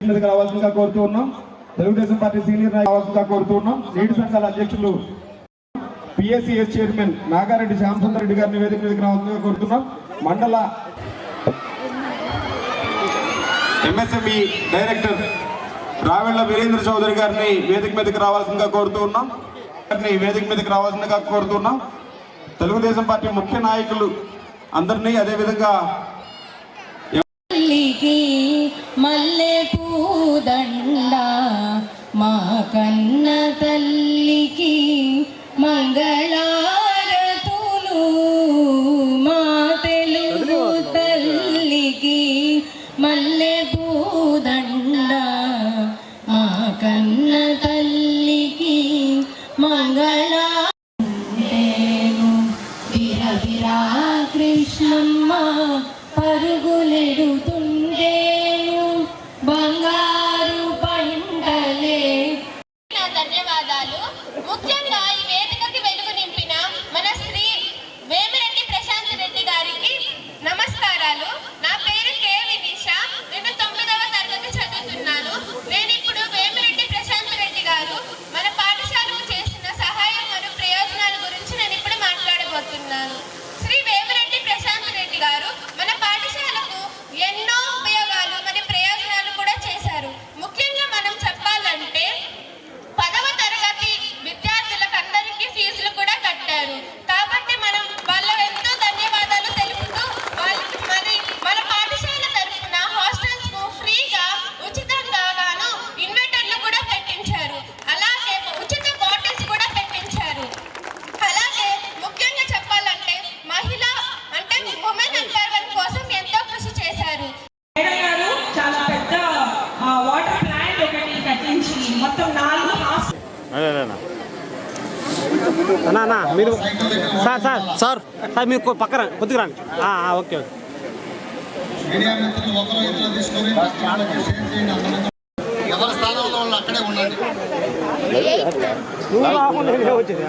మీదకి రావాల్సిందిగా కోరుతూ ఉన్నాం. తెలుగుదేశం పార్టీ సీనియర్ నాయకులు రావాల్సిందిగా కోరుతూ ఉన్నాం. నీటి సంఘాల అధ్యక్షులు పిఎస్సిఎస్ చైర్మన్ నాగారెడ్డి శ్యామసుందర్ రెడ్డి గారిని వేదిక మీదకి రావాల్సిందిగా కోరుతున్నాం. మండల ఎంఎస్ఎంఈ డైరెక్టర్ రావెళ్ళ వీరేంద్ర చౌదరి గారిని వేదిక మీదకి రావాల్సిందిగా కోరుతూ ఉన్నాం. గారిని వేదిక మీదకి రావాల్సిందిగా కోరుతున్నాం తెలుగుదేశం పార్టీ ముఖ్య నాయకులు అందరినీ అదేవిధంగా మళ్ళీ దండ మా కన్న తల్లికి మంగళారతులు. మా తెలుగు తల్లికి మల్లె పూదండ మా కన్న తల్లికి మంగళా విరవిరా కృష్ణమ్మ పరుగులెడుతుండే na మొత్తం నాలుగు అన్న. మీరు సార్ సార్. సార్. సార్ మీరు కొ- పక్కన కొద్దిగా రండి. ఆ, ఆ, ఓకే ఓకే. ఎవరి స్థానంలో వాళ్ళు అక్కడే ఉండండి. నువ్వు వచ్చేది.